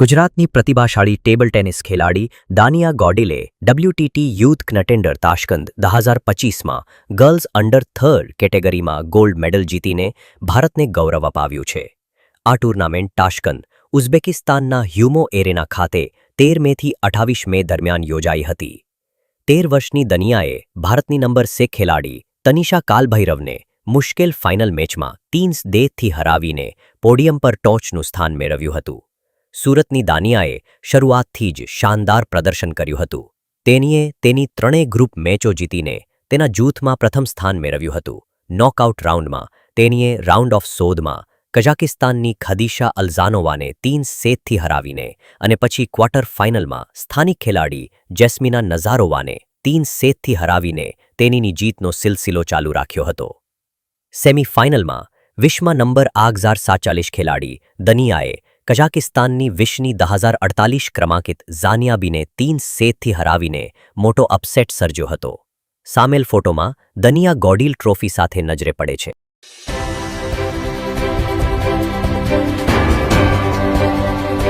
ગુજરાતની પ્રતિભાશાળી table tennis ખેલાડી દાનિયા ગોડિલે ડબ્લ્યુટીટી યુથ કન્ટેન્ડર તાશ્કંદ દહ હજાર પચીસમાં ગર્લ્સ અંડર થર્ડ કેટેગરીમાં ગોલ્ડ મેડલ જીતીને ભારતને ગૌરવ અપાવ્યું છે. આ ટુર્નામેન્ટ તાશ્કંદ ઉઝબેકિસ્તાનના હ્યુમો એરેના ખાતે તેર મેથી અઠાવીસ મે દરમિયાન યોજાઈ હતી. તેર વર્ષની દનિયાએ ભારતની નંબર સે ખેલાડી તનિષા કાલભૈરવને મુશ્કેલ ફાઇનલ મેચમાં તીન દેથથી હરાવીને પોડિયમ પર ટોચનું સ્થાન મેળવ્યું હતું. સુરતની દાનિયાએ શરૂઆતથી જ શાનદાર પ્રદર્શન કર્યું હતું. તેનીએ તેની ત્રણેય ગ્રુપ મેચો જીતીને તેના જૂથમાં પ્રથમ સ્થાન મેળવ્યું હતું. નોકઆઉટ રાઉન્ડમાં તેનીએ રાઉન્ડ ઓફ સોદમાં કઝાકિસ્તાનની ખદીશા અલ્ઝાનોવાને તીન સેતથી હરાવીને અને પછી ક્વાર્ટર ફાઇનલમાં સ્થાનિક ખેલાડી જેસ્મિના નઝારોવાને તીન સેતથી હરાવીને તેનીની જીતનો સિલસિલો ચાલુ રાખ્યો હતો. સેમીફાઇનલમાં વિશ્વમાં નંબર આગઝાર સાતચાલીસ ખેલાડી દનિયાએ કઝાકિસ્તાનની વિશની દહ હજાર અડતાલીસ ક્રમાંકિત ઝાનિયાબીને તીન સેતથી હરાવીને મોટો અપસેટ સર્જ્યો હતો. સામેલ ફોટોમાં દનિયા ગોડિલ ટ્રોફી સાથે નજરે પડે છે.